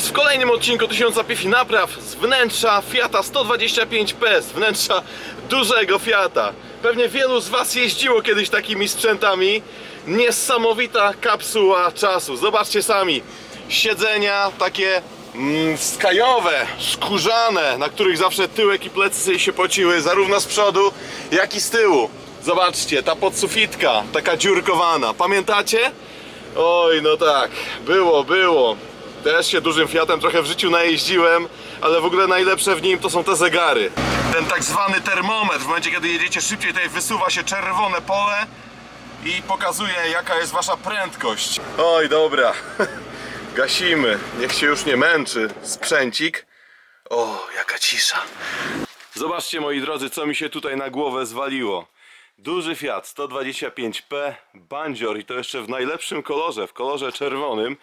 Was w kolejnym odcinku 1000 piw i napraw z wnętrza Fiata 125P, z wnętrza dużego Fiata. Pewnie wielu z was jeździło kiedyś takimi sprzętami. Niesamowita kapsuła czasu, zobaczcie sami. Siedzenia takie mm, skajowe, skórzane, na których zawsze tyłek i plecy się pociły, zarówno z przodu, jak i z tyłu. Zobaczcie, ta podsufitka, taka dziurkowana. Pamiętacie? Oj, no tak, było, było. Też się dużym Fiatem trochę w życiu najeździłem, ale w ogóle najlepsze w nim to są te zegary. Ten tak zwany termometr, w momencie kiedy jedziecie szybciej, tutaj wysuwa się czerwone pole i pokazuje jaka jest wasza prędkość. Oj, dobra, gasimy, niech się już nie męczy sprzęcik. O, jaka cisza. Zobaczcie moi drodzy, co mi się tutaj na głowę zwaliło. Duży Fiat 125P Bandzior i to jeszcze w najlepszym kolorze, w kolorze czerwonym.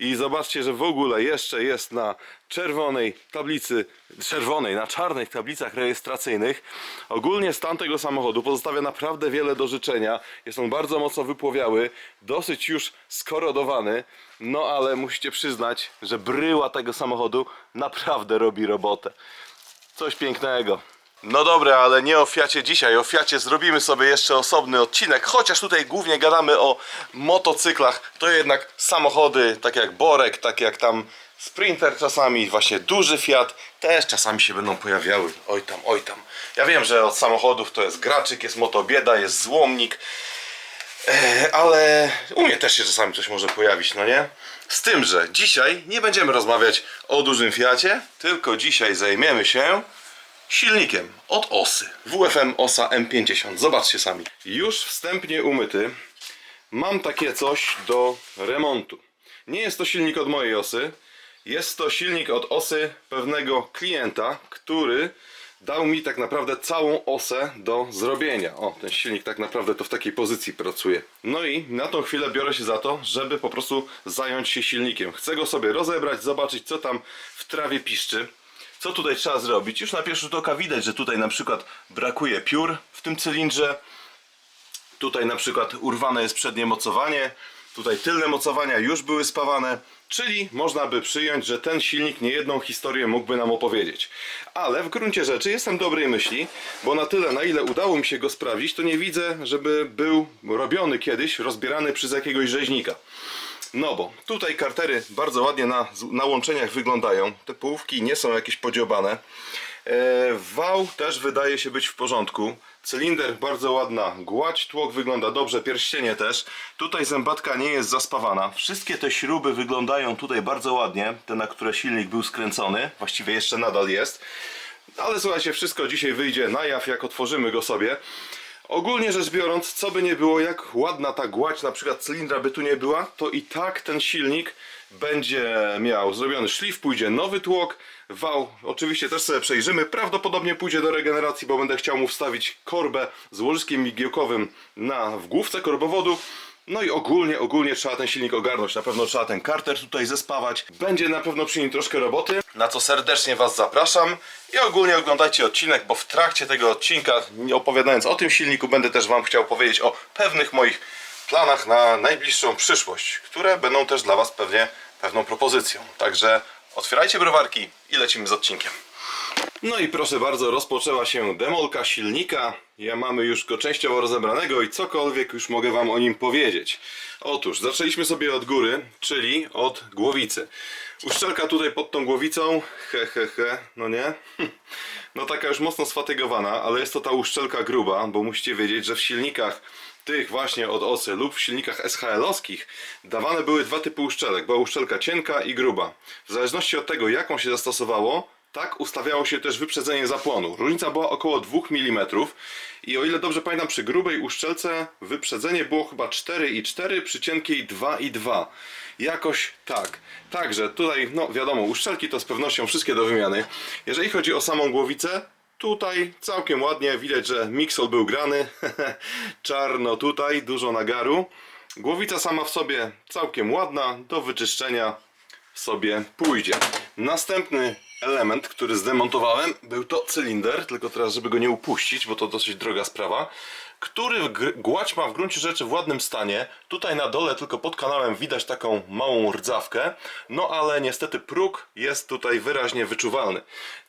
I zobaczcie, że w ogóle jeszcze jest na czerwonej tablicy, czerwonej, na czarnych tablicach rejestracyjnych. Ogólnie stan tego samochodu pozostawia naprawdę wiele do życzenia. Jest on bardzo mocno wypłowiały, dosyć już skorodowany. No ale musicie przyznać, że bryła tego samochodu naprawdę robi robotę. Coś pięknego. No dobra, ale nie o Fiacie dzisiaj. O Fiacie zrobimy sobie jeszcze osobny odcinek, chociaż tutaj głównie gadamy o motocyklach. To jednak samochody, tak jak Borek, tak jak tam Sprinter czasami, właśnie duży Fiat też czasami się będą pojawiały. Oj tam, oj tam. Ja wiem, że od samochodów to jest graczyk, jest motobieda, jest złomnik. E, ale u mnie też się czasami coś może pojawić, no nie? Z tym, że dzisiaj nie będziemy rozmawiać o dużym Fiacie, tylko dzisiaj zajmiemy się silnikiem od Osy. WFM Osa M50. Zobaczcie sami. Już wstępnie umyty. Mam takie coś do remontu. Nie jest to silnik od mojej osy. Jest to silnik od osy pewnego klienta, który dał mi tak naprawdę całą osę do zrobienia. O, ten silnik tak naprawdę to w takiej pozycji pracuje. No i na tą chwilę biorę się za to, żeby po prostu zająć się silnikiem. Chcę go sobie rozebrać, zobaczyć co tam w trawie piszczy. Co tutaj trzeba zrobić? Już na pierwszy rzut oka widać, że tutaj na przykład brakuje piór w tym cylindrze. Tutaj na przykład urwane jest przednie mocowanie. Tutaj tylne mocowania już były spawane. Czyli można by przyjąć, że ten silnik niejedną historię mógłby nam opowiedzieć. Ale w gruncie rzeczy jestem dobrej myśli, bo na tyle na ile udało mi się go sprawdzić, to nie widzę, żeby był robiony kiedyś, rozbierany przez jakiegoś rzeźnika. No bo tutaj kartery bardzo ładnie na, na łączeniach wyglądają. Te połówki nie są jakieś podziobane. E, wał też wydaje się być w porządku. Cylinder bardzo ładna gładź, tłok wygląda dobrze, pierścienie też. Tutaj zębatka nie jest zaspawana. Wszystkie te śruby wyglądają tutaj bardzo ładnie. Te, na które silnik był skręcony, właściwie jeszcze nadal jest. Ale słuchajcie, wszystko dzisiaj wyjdzie na jaw, jak otworzymy go sobie. Ogólnie rzecz biorąc, co by nie było, jak ładna ta gładź na przykład cylindra by tu nie była, to i tak ten silnik będzie miał zrobiony szlif, pójdzie nowy tłok, wał oczywiście też sobie przejrzymy, prawdopodobnie pójdzie do regeneracji, bo będę chciał mu wstawić korbę z łożyskiem migiełkowym na w główce korbowodu. No i ogólnie, ogólnie trzeba ten silnik ogarnąć, na pewno trzeba ten karter tutaj zespawać. Będzie na pewno przy nim troszkę roboty, na co serdecznie Was zapraszam. I ogólnie oglądajcie odcinek, bo w trakcie tego odcinka, opowiadając o tym silniku, będę też Wam chciał powiedzieć o pewnych moich planach na najbliższą przyszłość, które będą też dla Was pewnie pewną propozycją. Także otwierajcie browarki i lecimy z odcinkiem. No i proszę bardzo, rozpoczęła się demolka silnika. Ja mamy już go częściowo rozebranego i cokolwiek już mogę Wam o nim powiedzieć. Otóż, zaczęliśmy sobie od góry, czyli od głowicy. Uszczelka tutaj pod tą głowicą, he he he, no nie? No taka już mocno sfatygowana, ale jest to ta uszczelka gruba, bo musicie wiedzieć, że w silnikach tych właśnie od osy lub w silnikach SHL-owskich dawane były dwa typy uszczelek. Była uszczelka cienka i gruba. W zależności od tego, jaką się zastosowało, tak ustawiało się też wyprzedzenie zapłonu. Różnica była około 2 mm i o ile dobrze pamiętam, przy grubej uszczelce wyprzedzenie było chyba 4,4, przy cienkiej 2,2. Jakoś tak. Także tutaj, no wiadomo, uszczelki to z pewnością wszystkie do wymiany. Jeżeli chodzi o samą głowicę, Tutaj całkiem ładnie widać, że miksol był grany. Czarno tutaj, dużo nagaru. Głowica sama w sobie całkiem ładna, do wyczyszczenia sobie pójdzie. Następny element, który zdemontowałem, był to cylinder, tylko teraz, żeby go nie upuścić, bo to dosyć droga sprawa, który gładź ma w gruncie rzeczy w ładnym stanie. Tutaj na dole, tylko pod kanałem widać taką małą rdzawkę, no ale niestety próg jest tutaj wyraźnie wyczuwalny.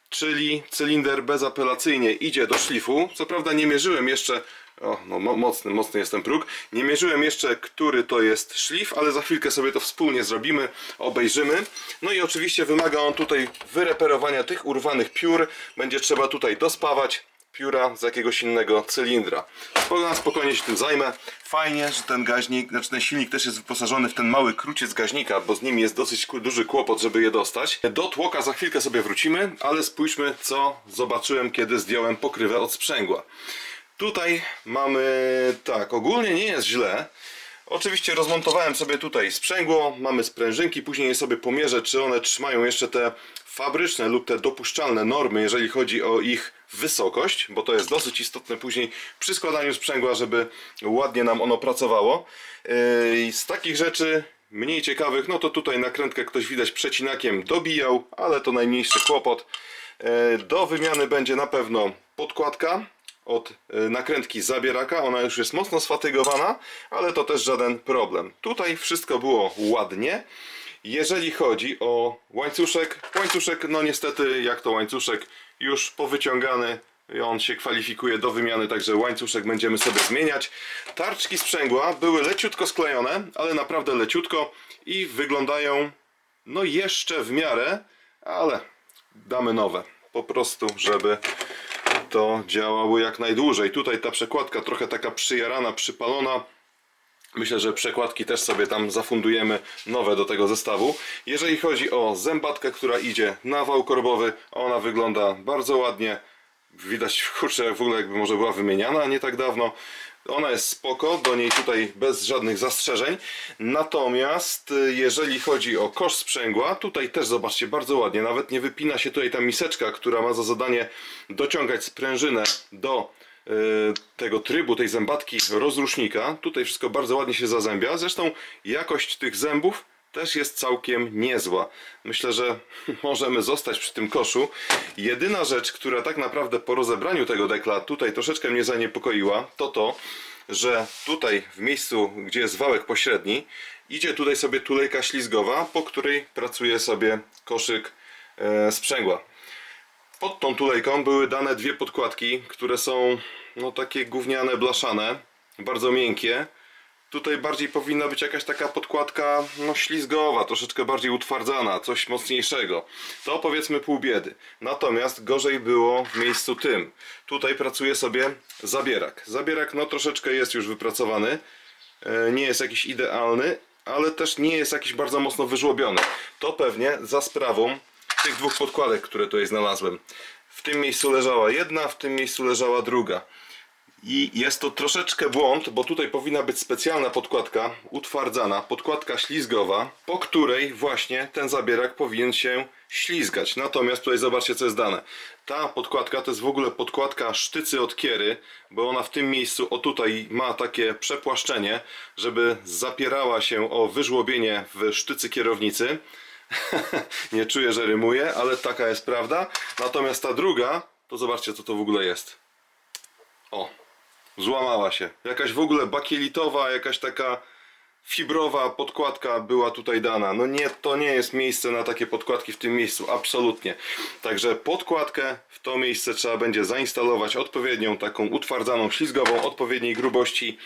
Czyli cylinder bezapelacyjnie idzie do szlifu. Co prawda nie mierzyłem jeszcze o, no mo- mocny, mocny jest ten próg. Nie mierzyłem jeszcze, który to jest szlif, ale za chwilkę sobie to wspólnie zrobimy, obejrzymy. No i oczywiście wymaga on tutaj wyreperowania tych urwanych piór. Będzie trzeba tutaj dospawać pióra z jakiegoś innego cylindra. Spoko- Spokojnie się tym zajmę. Fajnie, że ten gaźnik, znaczy ten silnik też jest wyposażony w ten mały kruciec gaźnika, bo z nim jest dosyć duży kłopot, żeby je dostać. Do tłoka za chwilkę sobie wrócimy, ale spójrzmy co zobaczyłem, kiedy zdjąłem pokrywę od sprzęgła. Tutaj mamy tak, ogólnie nie jest źle. Oczywiście rozmontowałem sobie tutaj sprzęgło, mamy sprężynki, później je sobie pomierzę, czy one trzymają jeszcze te fabryczne lub te dopuszczalne normy, jeżeli chodzi o ich wysokość, bo to jest dosyć istotne później przy składaniu sprzęgła, żeby ładnie nam ono pracowało. Yy, Z takich rzeczy mniej ciekawych, no to tutaj nakrętkę ktoś widać przecinakiem dobijał, ale to najmniejszy kłopot. Yy, Do wymiany będzie na pewno podkładka od y, nakrętki zabieraka. Ona już jest mocno sfatygowana, ale to też żaden problem. Tutaj wszystko było ładnie. Jeżeli chodzi o łańcuszek, łańcuszek, no niestety, jak to łańcuszek, już powyciągany, on się kwalifikuje do wymiany, także łańcuszek będziemy sobie zmieniać. Tarczki sprzęgła były leciutko sklejone, ale naprawdę leciutko i wyglądają no jeszcze w miarę, ale damy nowe. Po prostu, żeby to działało jak najdłużej. Tutaj ta przekładka trochę taka przyjarana, przypalona. Myślę, że przekładki też sobie tam zafundujemy nowe do tego zestawu. Jeżeli chodzi o zębatkę, która idzie na wał korbowy, ona wygląda bardzo ładnie. Widać, kurczę, w ogóle jakby może była wymieniana nie tak dawno. Ona jest spoko, do niej tutaj bez żadnych zastrzeżeń. Natomiast y, jeżeli chodzi o kosz sprzęgła, tutaj też zobaczcie, bardzo ładnie. Nawet nie wypina się tutaj ta miseczka, która ma za zadanie dociągać sprężynę do y, tego trybu, tej zębatki rozrusznika. Tutaj wszystko bardzo ładnie się zazębia. Zresztą jakość tych zębów też jest całkiem niezła. Myślę, że możemy zostać przy tym koszu. Jedyna rzecz, która tak naprawdę po rozebraniu tego dekla tutaj troszeczkę mnie zaniepokoiła, to to, że tutaj w miejscu, gdzie jest wałek pośredni, idzie tutaj sobie tulejka ślizgowa, po której pracuje sobie koszyk e, sprzęgła. Pod tą tulejką były dane dwie podkładki, które są no takie gówniane, blaszane, bardzo miękkie. Tutaj bardziej powinna być jakaś taka podkładka no, ślizgowa, troszeczkę bardziej utwardzana, coś mocniejszego. To powiedzmy pół biedy. Natomiast gorzej było w miejscu tym. Tutaj pracuje sobie zabierak. Zabierak no troszeczkę jest już wypracowany. E, Nie jest jakiś idealny, ale też nie jest jakiś bardzo mocno wyżłobiony. To pewnie za sprawą tych dwóch podkładek, które tutaj znalazłem. W tym miejscu leżała jedna, w tym miejscu leżała druga. I jest to troszeczkę błąd, bo tutaj powinna być specjalna podkładka utwardzana, podkładka ślizgowa, po której właśnie ten zabierak powinien się ślizgać. Natomiast tutaj zobaczcie co jest dane. Ta podkładka to jest w ogóle podkładka sztycy od kiery, bo ona w tym miejscu, o tutaj ma takie przepłaszczenie, żeby zapierała się o wyżłobienie w sztycy kierownicy. Nie czuję, że rymuję, ale taka jest prawda. Natomiast ta druga, to zobaczcie co to w ogóle jest. O, złamała się. Jakaś w ogóle bakielitowa, jakaś taka fibrowa podkładka była tutaj dana. No nie, to nie jest miejsce na takie podkładki w tym miejscu, absolutnie. Także podkładkę w to miejsce trzeba będzie zainstalować odpowiednią taką utwardzaną, ślizgową, odpowiedniej grubości.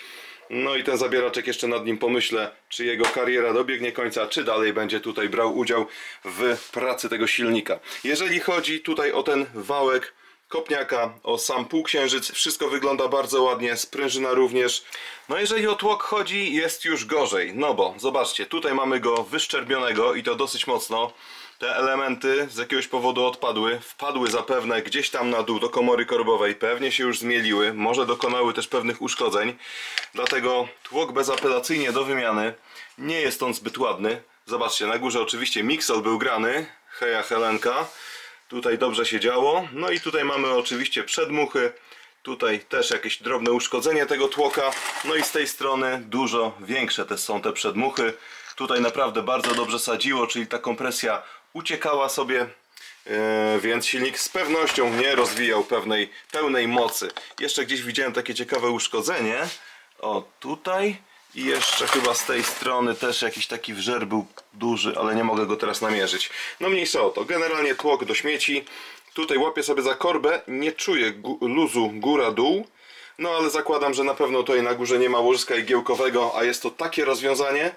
No i ten zabieraczek jeszcze nad nim pomyślę, czy jego kariera dobiegnie końca, czy dalej będzie tutaj brał udział w pracy tego silnika. Jeżeli chodzi tutaj o ten wałek, kopniaka, o sam półksiężyc. Wszystko wygląda bardzo ładnie, sprężyna również. No jeżeli o tłok chodzi, jest już gorzej. No bo, zobaczcie, tutaj mamy go wyszczerbionego i to dosyć mocno. Te elementy z jakiegoś powodu odpadły, wpadły zapewne gdzieś tam na dół do komory korbowej, pewnie się już zmieliły, może dokonały też pewnych uszkodzeń. Dlatego tłok bezapelacyjnie do wymiany. Nie jest on zbyt ładny. Zobaczcie, na górze oczywiście Mixel był grany, heja Helenka. Tutaj dobrze się działo. No i tutaj mamy oczywiście przedmuchy. Tutaj też jakieś drobne uszkodzenie tego tłoka. No i z tej strony dużo większe też są te przedmuchy. Tutaj naprawdę bardzo dobrze sadziło, czyli ta kompresja uciekała sobie e, więc silnik z pewnością nie rozwijał pewnej, pełnej mocy. Jeszcze gdzieś widziałem takie ciekawe uszkodzenie. O, tutaj. I jeszcze chyba z tej strony też jakiś taki wżer był duży, ale nie mogę go teraz namierzyć. No mniejsza o to. Generalnie tłok do śmieci. Tutaj łapię sobie za korbę. Nie czuję luzu góra-dół. No ale zakładam, że na pewno tutaj na górze nie ma łożyska igiełkowego, a jest to takie rozwiązanie,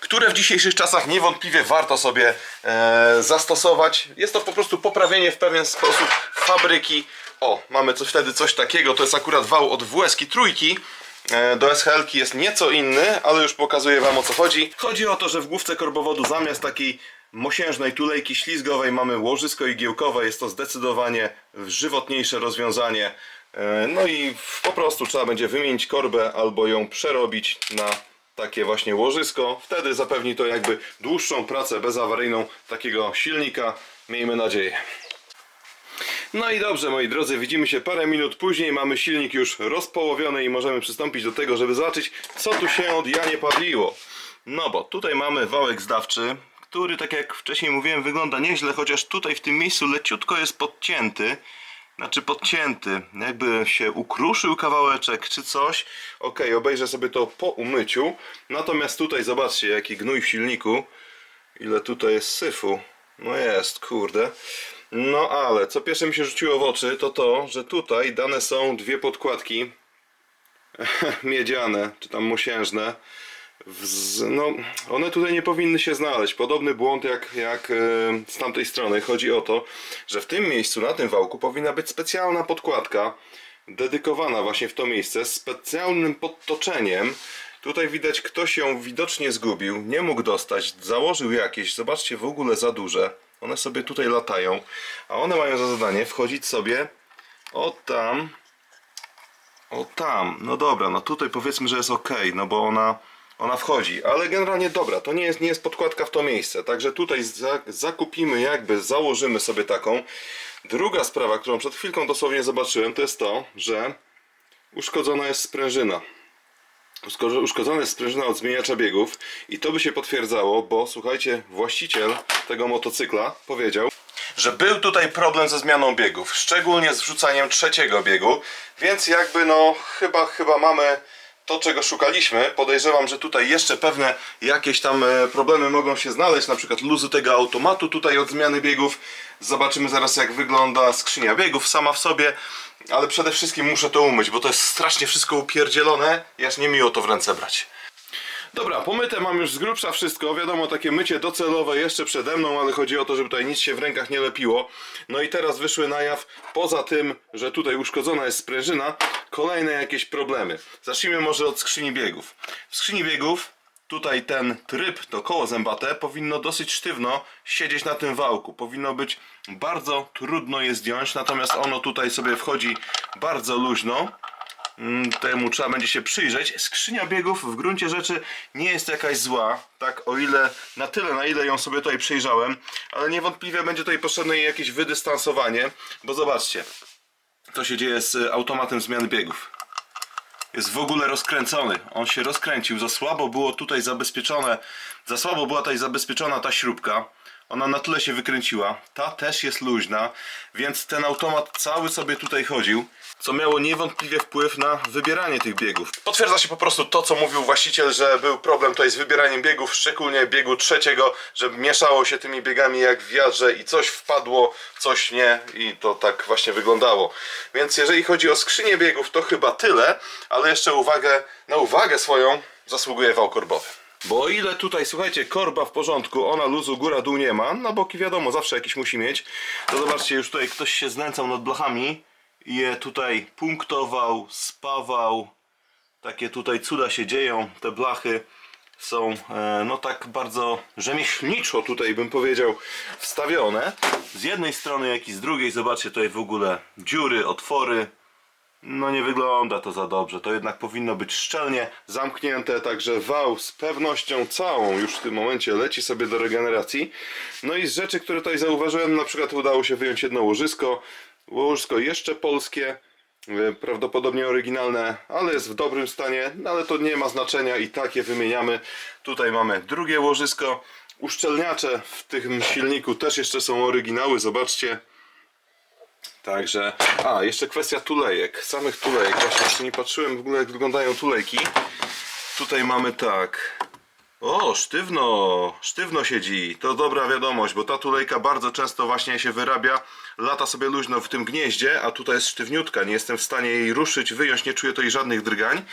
które w dzisiejszych czasach niewątpliwie warto sobie e, zastosować. Jest to po prostu poprawienie w pewien sposób fabryki. O, mamy coś wtedy coś takiego, to jest akurat wał od WSki trójki. E, Do SHL jest nieco inny, ale już pokazuję Wam o co chodzi. Chodzi o to, że w główce korbowodu zamiast takiej mosiężnej tulejki ślizgowej mamy łożysko igiełkowe. Jest to zdecydowanie żywotniejsze rozwiązanie. E, No i po prostu trzeba będzie wymienić korbę albo ją przerobić na takie właśnie łożysko. Wtedy zapewni to jakby dłuższą pracę bezawaryjną takiego silnika. Miejmy nadzieję. No i dobrze, moi drodzy, widzimy się parę minut później. Mamy silnik już rozpołowiony i możemy przystąpić do tego, żeby zobaczyć, co tu się od Janie paliło. No bo tutaj mamy wałek zdawczy, który, tak jak wcześniej mówiłem, wygląda nieźle, chociaż tutaj w tym miejscu leciutko jest podcięty. Znaczy podcięty, jakby się ukruszył kawałeczek czy coś. Ok, obejrzę sobie to po umyciu. Natomiast tutaj zobaczcie, jaki gnój w silniku. Ile tutaj jest syfu. No jest, kurde. No ale co pierwsze mi się rzuciło w oczy, to to, że tutaj dane są dwie podkładki miedziane, czy tam mosiężne. No, one tutaj nie powinny się znaleźć. Podobny błąd jak, jak e, z tamtej strony. Chodzi o to, że w tym miejscu, na tym wałku, powinna być specjalna podkładka dedykowana właśnie w to miejsce, z specjalnym podtoczeniem. Tutaj widać, ktoś ją widocznie zgubił, nie mógł dostać, założył jakieś, zobaczcie, w ogóle za duże. One sobie tutaj latają, a one mają za zadanie wchodzić sobie o tam, o tam, no dobra, no tutaj powiedzmy, że jest ok, no bo ona, ona wchodzi, ale generalnie dobra, to nie jest, nie jest podkładka w to miejsce, także tutaj za, zakupimy jakby, założymy sobie taką. Druga sprawa, którą przed chwilką dosłownie zobaczyłem, to jest to, że uszkodzona jest sprężyna. Uszko- Uszkodzona jest sprężyna od zmieniacza biegów i to by się potwierdzało, bo słuchajcie, właściciel tego motocykla powiedział, że był tutaj problem ze zmianą biegów, szczególnie z wrzucaniem trzeciego biegu, więc jakby no chyba, chyba mamy to, czego szukaliśmy. Podejrzewam, że tutaj jeszcze pewne jakieś tam e, problemy mogą się znaleźć, na przykład luzy tego automatu tutaj od zmiany biegów. Zobaczymy zaraz jak wygląda skrzynia biegów sama w sobie, ale przede wszystkim muszę to umyć, bo to jest strasznie wszystko upierdzielone i aż nie miło to w ręce brać. Dobra, pomyte mam już z grubsza wszystko. Wiadomo, takie mycie docelowe jeszcze przede mną, ale chodzi o to, żeby tutaj nic się w rękach nie lepiło. No i teraz wyszły na jaw, poza tym, że tutaj uszkodzona jest sprężyna, kolejne jakieś problemy. Zacznijmy może od skrzyni biegów. W skrzyni biegów tutaj ten tryb, to koło zębate, powinno dosyć sztywno siedzieć na tym wałku. Powinno być bardzo trudno je zdjąć, natomiast ono tutaj sobie wchodzi bardzo luźno. Mm, temu trzeba będzie się przyjrzeć. Skrzynia biegów w gruncie rzeczy nie jest jakaś zła, tak o ile, na tyle na ile ją sobie tutaj przejrzałem, ale niewątpliwie będzie tutaj potrzebne jej jakieś wydystansowanie, bo zobaczcie, co się dzieje z automatem zmian biegów. Jest w ogóle rozkręcony. On się rozkręcił. Za słabo było tutaj zabezpieczone. Za słabo była tutaj zabezpieczona ta śrubka. Ona na tyle się wykręciła. Ta też jest luźna, więc ten automat cały sobie tutaj chodził, co miało niewątpliwie wpływ na wybieranie tych biegów. Potwierdza się po prostu to, co mówił właściciel, że był problem tutaj z wybieraniem biegów, szczególnie biegu trzeciego, że mieszało się tymi biegami jak w wiadrze i coś wpadło, coś nie i to tak właśnie wyglądało. Więc jeżeli chodzi o skrzynię biegów, to chyba tyle, ale jeszcze uwagę, na uwagę swoją zasługuje wał korbowy. Bo o ile tutaj, słuchajcie, korba w porządku, ona luzu góra-dół nie ma, na boki wiadomo, zawsze jakiś musi mieć, to zobaczcie, już tutaj ktoś się znęcał nad blachami je tutaj punktował, spawał, takie tutaj cuda się dzieją, te blachy są e, no tak bardzo rzemieślniczo tutaj bym powiedział wstawione. Z jednej strony jak i z drugiej zobaczcie tutaj w ogóle dziury, otwory no nie wygląda to za dobrze. To jednak powinno być szczelnie zamknięte, także wał z pewnością całą już w tym momencie leci sobie do regeneracji. No i z rzeczy, które tutaj zauważyłem, na przykład udało się wyjąć jedno łożysko. Łożysko jeszcze polskie, e, prawdopodobnie oryginalne, ale jest w dobrym stanie, no ale to nie ma znaczenia i tak je wymieniamy. Tutaj mamy drugie łożysko. Uszczelniacze w tym silniku też jeszcze są oryginały, zobaczcie. Także, a jeszcze kwestia tulejek, samych tulejek, właśnie jeszcze nie patrzyłem w ogóle jak wyglądają tulejki. Tutaj mamy tak, o sztywno, sztywno siedzi, to dobra wiadomość, bo ta tulejka bardzo często właśnie się wyrabia, lata sobie luźno w tym gnieździe, a tutaj jest sztywniutka, nie jestem w stanie jej ruszyć, wyjąć, nie czuję tutaj żadnych drgań.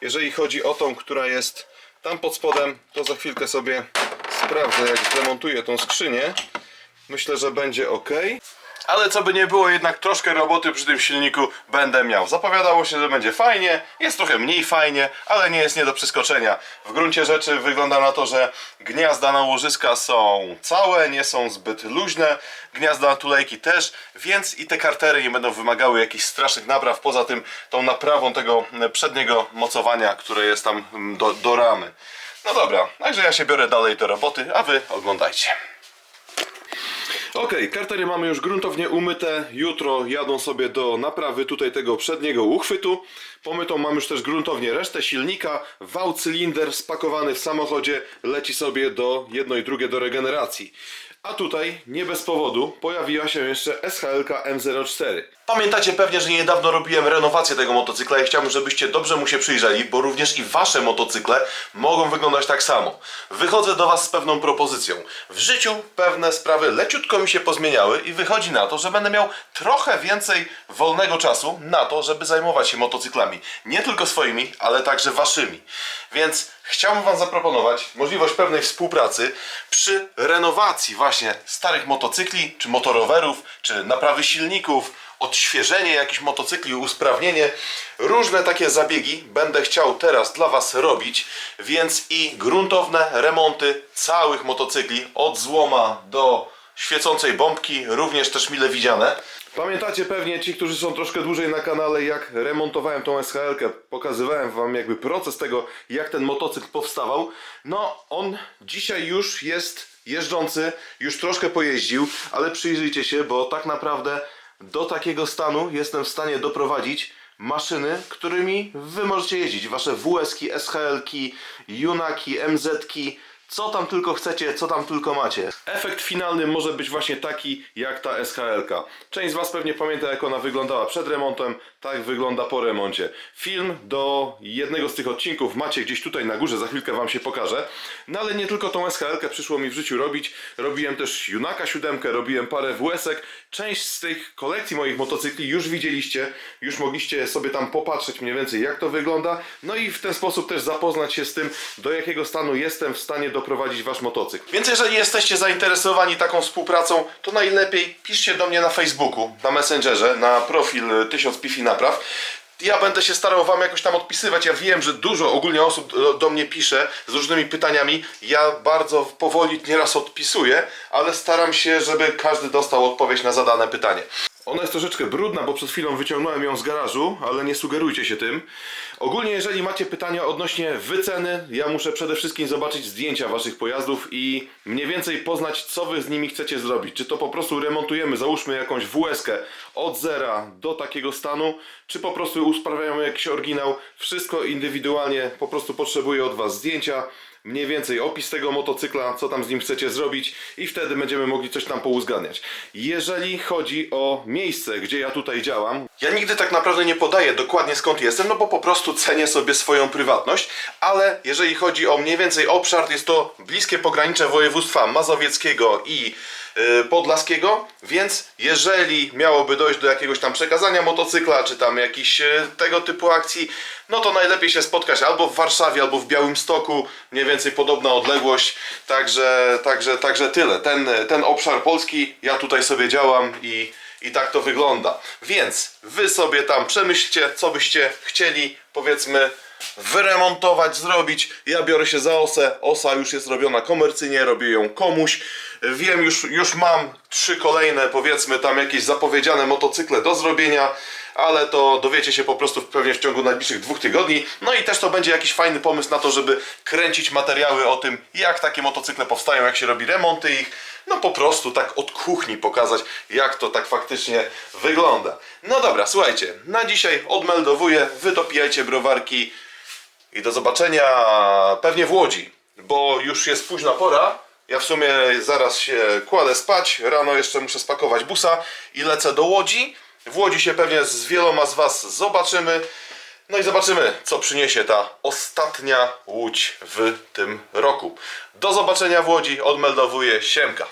Jeżeli chodzi o tą, która jest tam pod spodem, to za chwilkę sobie sprawdzę jak zdemontuję tą skrzynię. Myślę, że będzie ok. Ale co by nie było, jednak troszkę roboty przy tym silniku będę miał. Zapowiadało się, że będzie fajnie, jest trochę mniej fajnie, ale nie jest nie do przeskoczenia. W gruncie rzeczy wygląda na to, że gniazda na łożyska są całe, nie są zbyt luźne, gniazda na tulejki też, więc i te kartery nie będą wymagały jakichś strasznych napraw, poza tym tą naprawą tego przedniego mocowania, które jest tam mm, do, do ramy. No dobra, także ja się biorę dalej do roboty, a wy oglądajcie. Ok, kartery mamy już gruntownie umyte. Jutro jadą sobie do naprawy tutaj tego przedniego uchwytu. Pomytą mam już też gruntownie resztę silnika. Wał cylinder spakowany w samochodzie leci sobie do jedno i drugie do regeneracji. A tutaj, nie bez powodu, pojawiła się jeszcze SHLK M04. Pamiętacie pewnie, że niedawno robiłem renowację tego motocykla i chciałbym, żebyście dobrze mu się przyjrzeli, bo również i wasze motocykle mogą wyglądać tak samo. Wychodzę do was z pewną propozycją. W życiu pewne sprawy leciutko mi się pozmieniały i wychodzi na to, że będę miał trochę więcej wolnego czasu na to, żeby zajmować się motocyklami. Nie tylko swoimi, ale także waszymi. Więc chciałbym wam zaproponować możliwość pewnej współpracy przy renowacji właśnie starych motocykli, czy motorowerów, czy naprawy silników, odświeżenie jakichś motocykli, usprawnienie. Różne takie zabiegi będę chciał teraz dla Was robić, więc i gruntowne remonty całych motocykli, od złoma do świecącej bombki, również też mile widziane. Pamiętacie pewnie ci, którzy są troszkę dłużej na kanale, jak remontowałem tą SHL-kę, pokazywałem wam jakby proces tego, jak ten motocykl powstawał. No, on dzisiaj już jest jeżdżący, już troszkę pojeździł, ale przyjrzyjcie się, bo tak naprawdę do takiego stanu jestem w stanie doprowadzić maszyny, którymi wy możecie jeździć. Wasze WS-ki, SHL-ki, Junaki, MZ-ki, co tam tylko chcecie, co tam tylko macie. Efekt finalny może być właśnie taki jak ta SHL-ka. Część z Was pewnie pamięta jak ona wyglądała przed remontem, tak wygląda po remoncie. Film do jednego z tych odcinków macie gdzieś tutaj na górze, za chwilkę Wam się pokażę. No ale nie tylko tą SHL-kę przyszło mi w życiu robić. Robiłem też Junaka 7, robiłem parę WS-ek. Część z tych kolekcji moich motocykli już widzieliście, już mogliście sobie tam popatrzeć mniej więcej jak to wygląda. No i w ten sposób też zapoznać się z tym, do jakiego stanu jestem w stanie doprowadzić Wasz motocykl. Więc jeżeli jesteście zainteresowani taką współpracą, to najlepiej piszcie do mnie na Facebooku, na Messengerze, na profil y, 1000 Pifi Napraw. Ja będę się starał Wam jakoś tam odpisywać. Ja wiem, że dużo ogólnie osób do, mnie pisze z różnymi pytaniami. Ja bardzo powoli nieraz odpisuję, ale staram się, żeby każdy dostał odpowiedź na zadane pytanie. Ona jest troszeczkę brudna, bo przed chwilą wyciągnąłem ją z garażu, ale nie sugerujcie się tym. Ogólnie, jeżeli macie pytania odnośnie wyceny, ja muszę przede wszystkim zobaczyć zdjęcia waszych pojazdów i mniej więcej poznać, co wy z nimi chcecie zrobić. Czy to po prostu remontujemy, załóżmy jakąś WS-kę od zera do takiego stanu, czy po prostu usprawiamy jakiś oryginał. Wszystko indywidualnie, po prostu potrzebuję od was zdjęcia mniej więcej opis tego motocykla, co tam z nim chcecie zrobić i wtedy będziemy mogli coś tam pouzgadniać. Jeżeli chodzi o miejsce, gdzie ja tutaj działam, ja nigdy tak naprawdę nie podaję dokładnie skąd jestem, no bo po prostu cenię sobie swoją prywatność, ale jeżeli chodzi o mniej więcej obszar, jest to bliskie pogranicze województwa mazowieckiego i podlaskiego, więc jeżeli miałoby dojść do jakiegoś tam przekazania motocykla, czy tam jakiś yy, tego typu akcji, no to najlepiej się spotkać albo w Warszawie, albo w Białymstoku, mniej więcej podobna odległość, także, także, także tyle. Ten, ten obszar Polski, ja tutaj sobie działam i, i tak to wygląda. Więc wy sobie tam przemyślcie, co byście chcieli, powiedzmy, wyremontować, zrobić. Ja biorę się za osę. Osa już jest robiona komercyjnie, robię ją komuś. Wiem, już, już mam trzy kolejne, powiedzmy, tam jakieś zapowiedziane motocykle do zrobienia, ale to dowiecie się po prostu pewnie w ciągu najbliższych dwóch tygodni. No i też to będzie jakiś fajny pomysł na to, żeby kręcić materiały o tym, jak takie motocykle powstają, jak się robi remonty ich. No po prostu tak od kuchni pokazać, jak to tak faktycznie wygląda. No dobra, słuchajcie, na dzisiaj odmeldowuję, wy dopijajcie browarki i do zobaczenia pewnie w Łodzi, bo już jest późna pora, Ja w sumie zaraz się kładę spać, rano jeszcze muszę spakować busa i lecę do Łodzi. W Łodzi się pewnie z wieloma z Was zobaczymy. No i zobaczymy, co przyniesie ta ostatnia łódź w tym roku. Do zobaczenia w Łodzi, odmeldowuję Siemka.